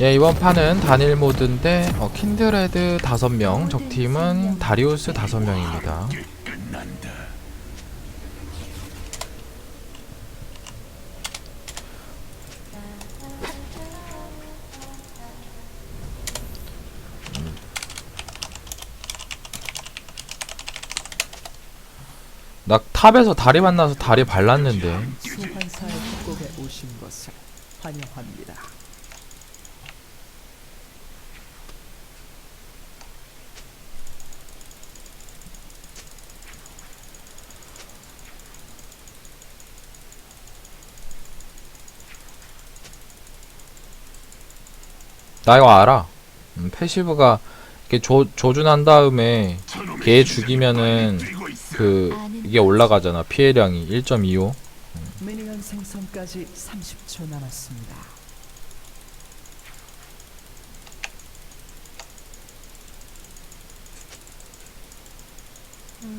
예, 이번 판은 단일 모드인데 어, 킨드레드 5명, 적팀은 다리우스 5명입니다. 나 탑에서 다리 만나서 다리 발랐는데 소환사의 협곡에 오신 것을 환영합니다. 나 이거 알아. 음, 패시브가 이렇게 조, 조준한 다음에 걔 죽이면은 그 이게 올라가잖아. 피해량이 1.25. 미니언 생성까지 30초 남았습니다.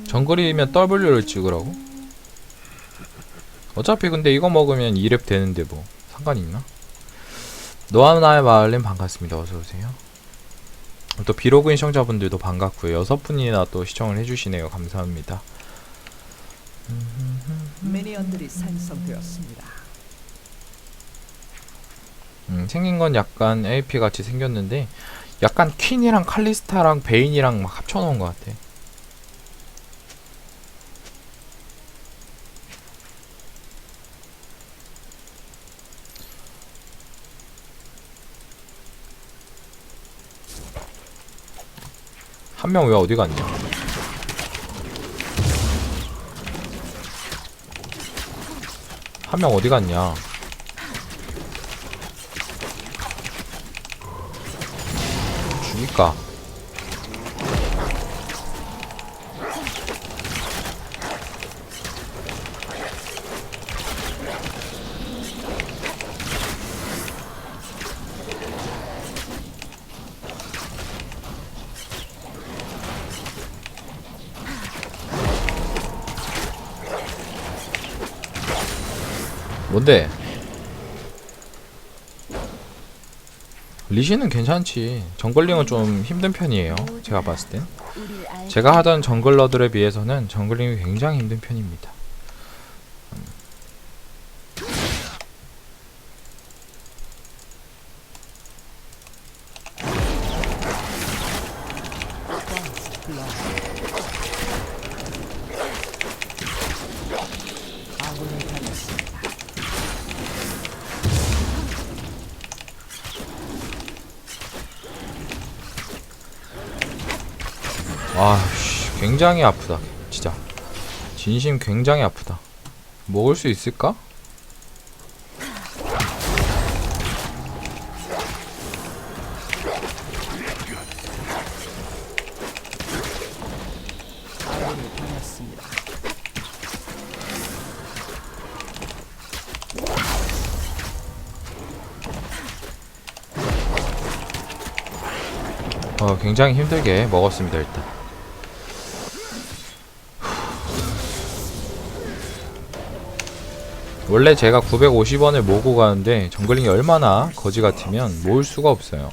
정글이면 W를 찍으라고? 어차피 근데 이거 먹으면 2렙 되는데 뭐 상관 있나? 나의 마을님 반갑습니다. 어서 오세요. 또 비로그인 시청자분들도 반갑고요. 여섯 분이나 또 시청을 해주시네요. 감사합니다. 미니언들이 생성되었습니다. 음, 생긴 건 약간 AP 같이 생겼는데 약간 퀸이랑 칼리스타랑 베인이랑 막 합쳐놓은 것 같아. 한 명 왜 어디 갔냐? 한 명 어디 갔냐? 죽일까? 뭔데? 리시는 괜찮지. 정글링은 좀 힘든 편이에요. 제가 봤을 땐. 제가 하던 정글러들에 비해서는 정글링이 굉장히 힘든 편입니다. 아군이 당했습니다. 아, 씨, 굉장히 아프다. 진짜. 진심 굉장히 아프다. 먹을 수 있을까? 어, 굉장히 힘들게 먹었습니다, 일단. 원래 제가 950원을 모으고 가는데 정글링이 얼마나 거지 같으면 모을 수가 없어요.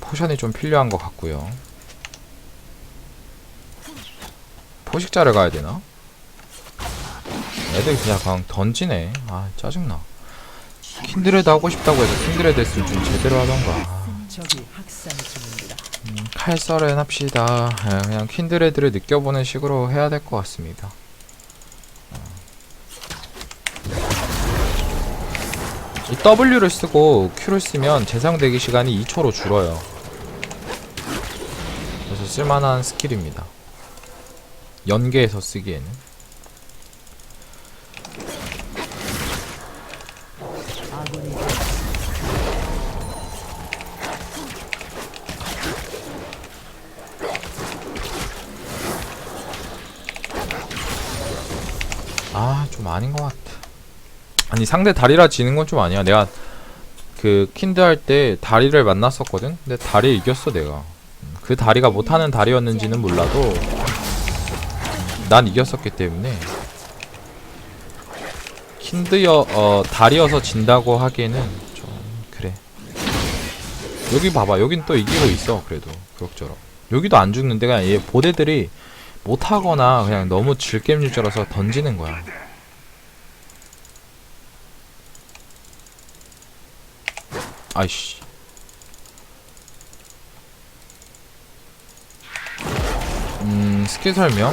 포션이 좀 필요한 것 같고요. 포식자를 가야 되나? 애들 그냥 그냥 던지네. 아 짜증나. 킨드레드 하고 싶다고 해서 킨드레드 했으면 좀 제대로 하던가. 중입니다. 칼썰은 합시다. 예, 그냥 킨드레드를 느껴보는 식으로 해야 될 것 같습니다. 이 W를 쓰고 Q를 쓰면 재상 대기 시간이 2초로 줄어요. 그래서 쓸만한 스킬입니다. 연계해서 쓰기에는. 아, 좀 아닌 것 같아. 아니, 상대 다리라 지는 건 좀 아니야. 내가 그 킨드 할 때 다리를 만났었거든? 근데 다리 이겼어, 내가. 그 다리가 못하는 다리였는지는 몰라도 난 이겼었기 때문에 킨드여, 어, 다리여서 진다고 하기에는 좀 여기 봐봐 여긴 또 이기고 있어 그래도 그럭저럭 여기도 안 죽는데 그냥 얘 보대들이 못하거나 그냥 너무 질겜 유저라서 던지는 거야 아이씨 음 스킬 설명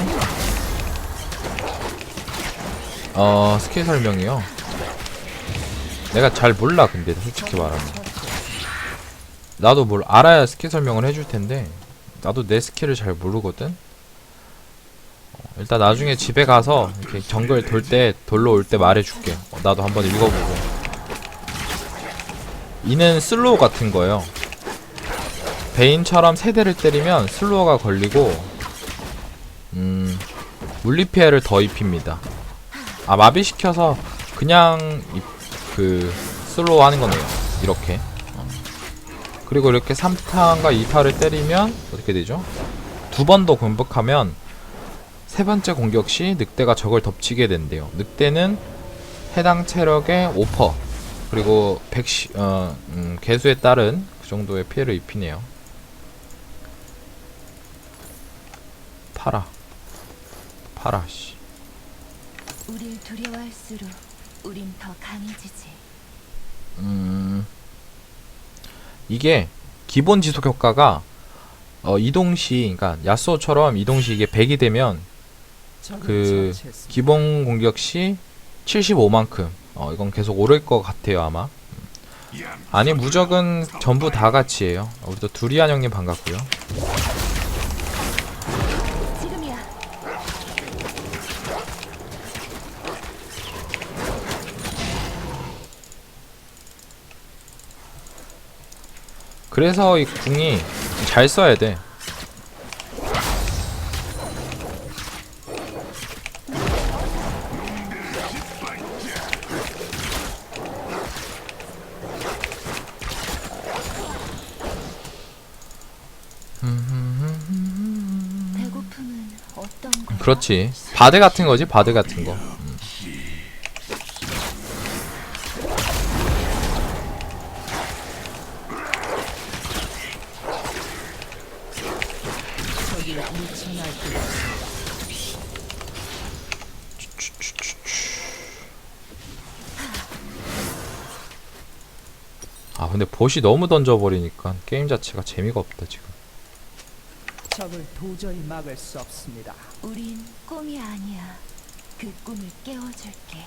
어 스킬 설명이요 내가 잘 몰라 근데 솔직히 말하면 나도 뭘 알아야 스킬 설명을 해줄 텐데 나도 내 스킬을 잘 모르거든. 어, 일단 나중에 집에 가서 이렇게 정글 돌 때 돌로 올 때 말해줄게. 어, 나도 한번 읽어보고. 이는 슬로우 같은 거예요. 베인처럼 세 대를 때리면 슬로우가 걸리고 음 물리 피해를 더 입힙니다. 아 마비시켜서 그냥 이- 그 슬로우 하는 거네요. 이렇게. 그리고 이렇게 3타과 2타를 때리면 어떻게 되죠? 두 번 더 공격하면 세 번째 공격 시 늑대가 적을 덮치게 된대요. 늑대는 해당 체력의 5% 그리고 100시, 어, 음, 개수에 따른 그 정도의 피해를 입히네요. 팔아. 팔아, 씨. 우릴 두려워할수록 우린 더 강해지지. 음, 이게 기본 지속 효과가 어, 이동시, 그러니까 야스오처럼 이동시 이게 100이 되면 그. 기본 공격 시 75만큼 어 이건 계속 오를 것 같아요 아마. 아니 무적은 전부 다 같이에요. 어, 우리도 두리안 형님 반갑고요. 그래서 이 궁이 잘 써야 돼 그렇지. 바드 같은 거지 바드 같은 거. 적이 미쳐날 듯아 근데 보시 너무 던져버리니까 게임 자체가 재미가 없다 지금 적을 도저히 막을 수 없습니다. 우린 꿈이 아니야. 그 꿈을 깨워줄게.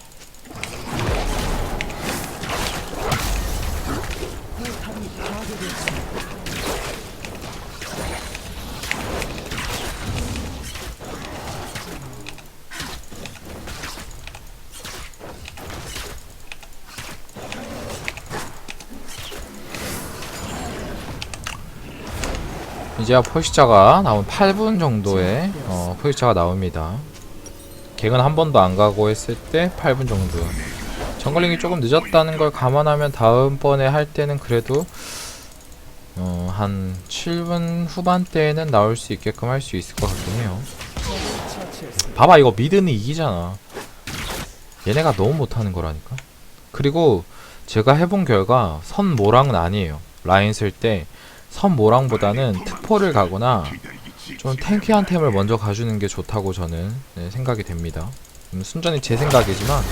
포탑이 파괴되었습니다. 이제야 포식자가 나온 8분 정도의 어, 포식자가 나옵니다. 갱은 한 번도 안 가고 했을 때 8분 정도. 정글링이 조금 늦었다는 걸 감안하면 다음번에 할 때는 그래도 어, 한 7분 후반대에는 나올 수 있게끔 할 수 있을 것 같긴 해요. 봐봐 이거 미드는 이기잖아. 얘네가 너무 못하는 거라니까. 그리고 제가 해본 결과 선 모랑은 아니에요. 라인 쓸 때 선 모랑보다는 특포를 가거나 좀 탱키한 템을 먼저 가주는 게 좋다고 저는 네, 생각이 됩니다. 음, 순전히 제 생각이지만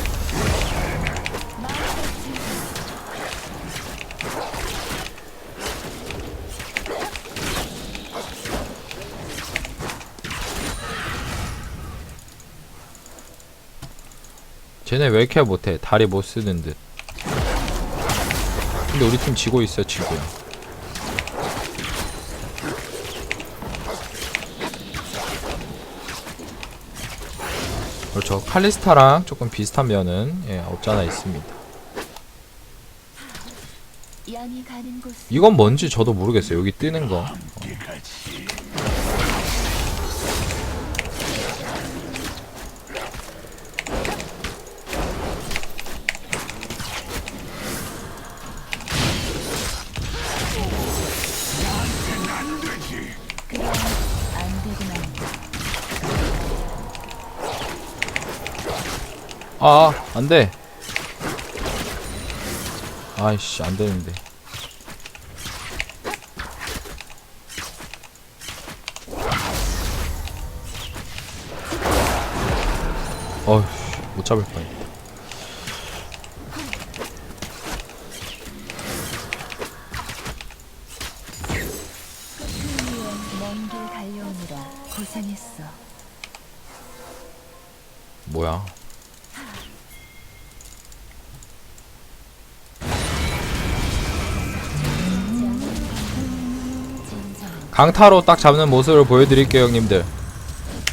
쟤네 왜 이렇게 못해? 다리 못 쓰는 듯. 근데 우리 팀 지고 있어 지금. 그렇죠. 칼리스타랑 조금 비슷한 면은 예, 없잖아 있습니다. 이건 뭔지 저도 모르겠어요. 여기 뜨는 거. 그 아, 안 돼. 아이씨, 안 되는데. 어휴, 못 잡을 뻔. 강타로 딱 잡는 모습을 보여드릴게요 형님들.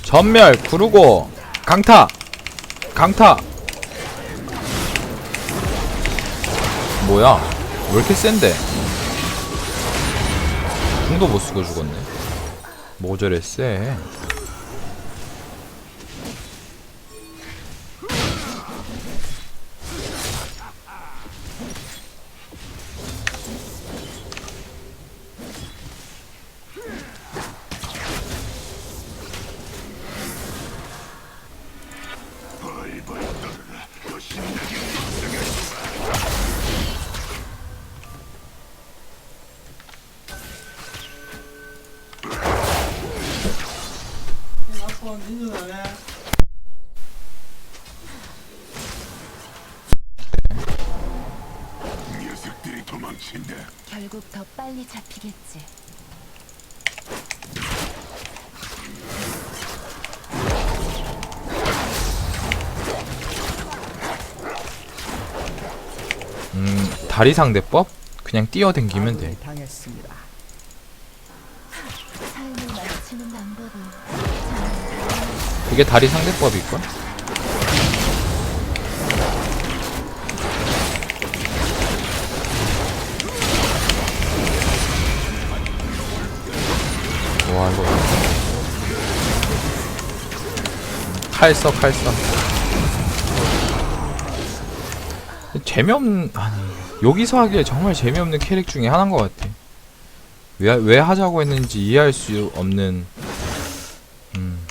전멸 구르고 강타! 강타! 뭐야? 왜 이렇게 센데? 궁도 못 쓰고 죽었네. 뭐 저래 쎄 결국 더 빨리 잡히겠지. 음 다리 상대법? 그냥 뛰어댕기면 돼 당했습니다. 그게 다리 상대법일걸? 칼써 칼써. 재미없는 아니 여기서 하기에 정말 재미없는 캐릭 중에 하나인 것 같아. 왜, 왜 하자고 했는지 이해할 수 없는 음.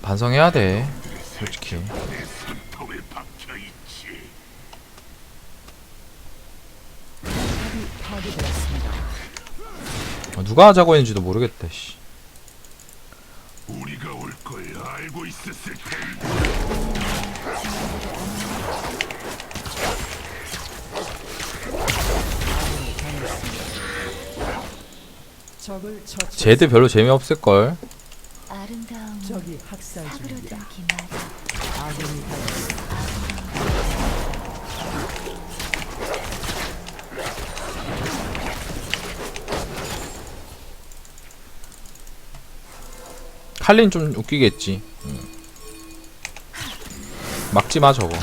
반성해야 돼 솔직히 내 손톱에 박혀 있지. 탑이 파괴되었습니다. 어, 누가 하자고 했는지도 모르겠다 씨. 우리가 올 걸 알고 있었을 텐데. 적을. 제드 별로 재미없을 걸 아름다운 적이 학살 중입니다. 아군이 당했습니다. 칼린 좀 웃기겠지 음. 막지마 저거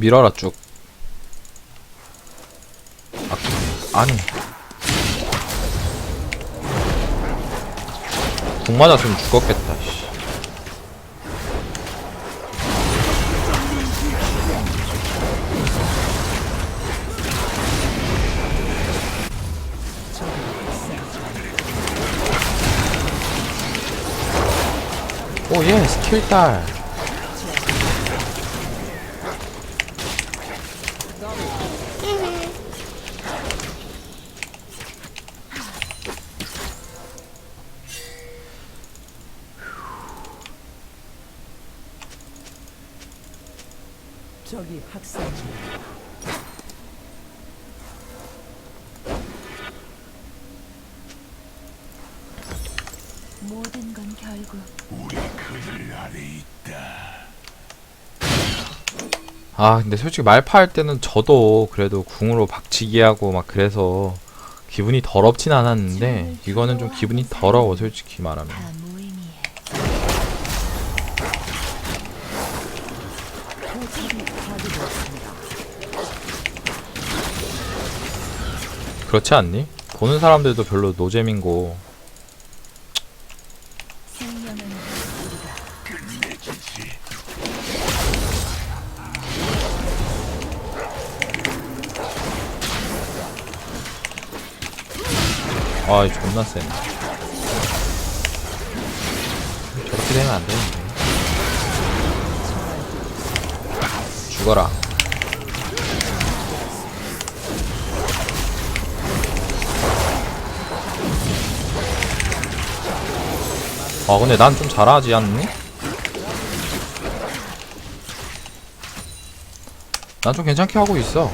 밀어라 쭉. 아, 아니. 궁 맞았으면 죽었겠다 씨. 오예 스킬 딸 학살 중입니다. 모든 건 결국 우리 그들 아래 있다. 아 근데 솔직히 말파 할 때는 저도 그래도 궁으로 박치기 하고 막 그래서 기분이 더럽진 않았는데 이거는 좀 기분이 더러워 솔직히 말하면 다 무의미해. 포탑이 파괴되었습니다. 그렇지 않니? 보는 사람들도 별로 우리가 끝내주지. 아이 존나 세네 저렇게 되면 안 되는데 죽어라 아 근데 난 좀 잘하지 않니? 난 좀 괜찮게 하고 있어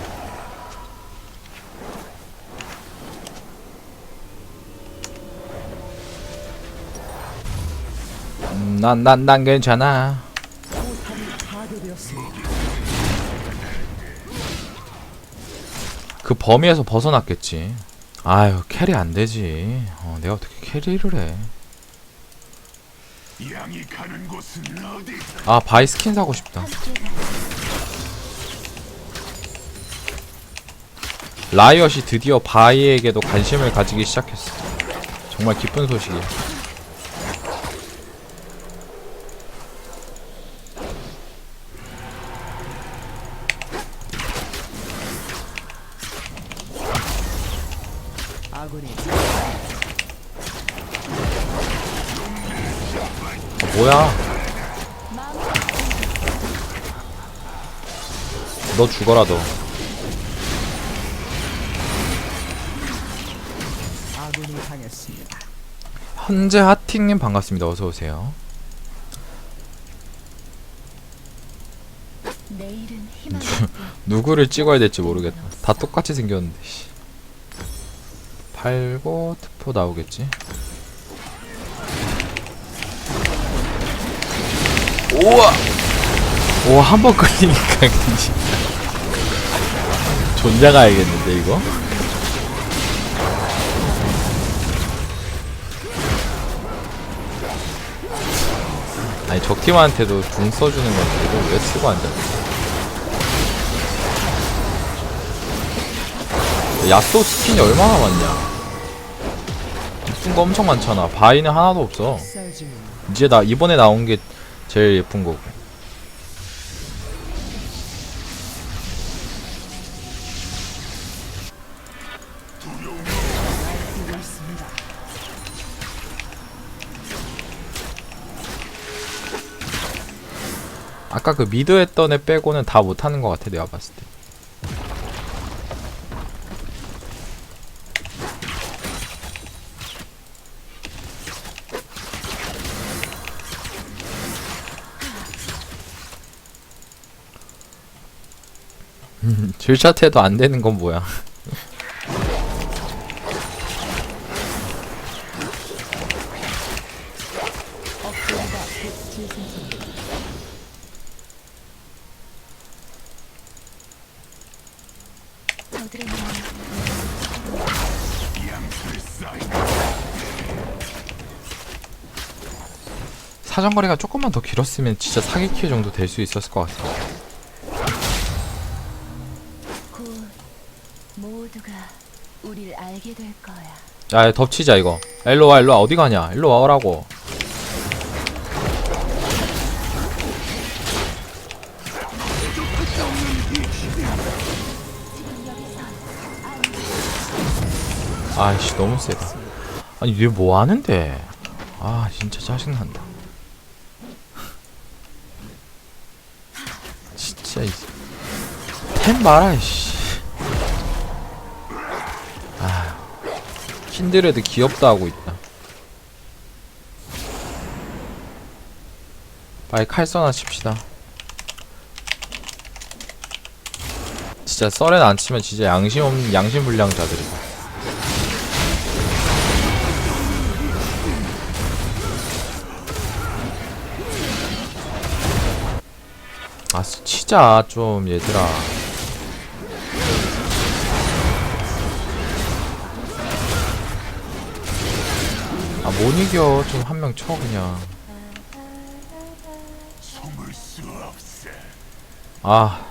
음, 난, 난, 난 괜찮아. 그 범위에서 벗어났겠지. 아유, 캐리 안 되지. 어, 내가 어떻게 캐리를 해. 양이 가는 곳은 어디? 아, 바이 스킨 사고 싶다. 라이엇이 드디어 바이에게도 관심을 가지기 시작했어. 정말 기쁜 소식이야. 너 죽어라, 너. 현재 하팅님 반갑습니다. 어서오세요. 누구를 찍어야 될지 모르겠다. 다 똑같이 생겼는데. 씨. 팔고 트포 나오겠지. 우와. 오, 한 번 걸리니까 존나 가야겠는데 이거. 아니 적팀한테도 궁 써주는 건데 이걸 왜 쓰고 앉았지? 야쏘 스킨이 얼마나 많냐 이쁜 거 엄청 많잖아 바이는 하나도 없어. 이제 나 이번에 나온 게 제일 예쁜 거고 아까 그 미드 했던 애 빼고는 다 못하는 것 같아 내가 봤을 때. 질샷 해도 안 되는 건 뭐야 사정거리가 조금만 더 길었으면 진짜 사기 킬 정도 될 수 있었을 것 같아 곧 모두가 우릴 알게 될 거야. 야 덮치자 이거. 야, 일로 와 일로 와. 어디 가냐? 일로 와오라고. 아이씨 너무 세다. 아니 얘 뭐 하는데? 아 진짜 짜증난다 진짜 이템 봐라 이씨. 아 킨드레드 귀엽다 하고 있다. 빨리 칼 써나 칩시다. 진짜 썰엔 안 치면 진짜 양심 없는 양심 불량자들이다 버티자 좀 얘들아 아 못 이겨 좀 한 명 쳐 그냥. 아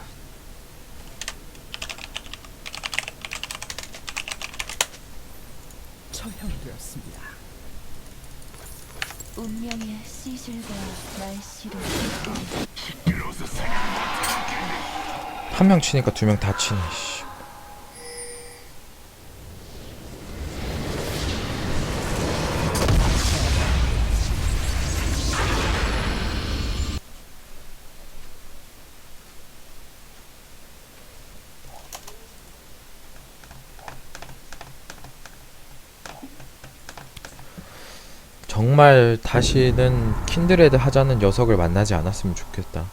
처형되었습니다. 운명의 시술과 날씨로 한 명 치니까 두 명 다 치네 씨. 정말 다시는 킨드레드 하자는 녀석을 만나지 않았으면 좋겠다.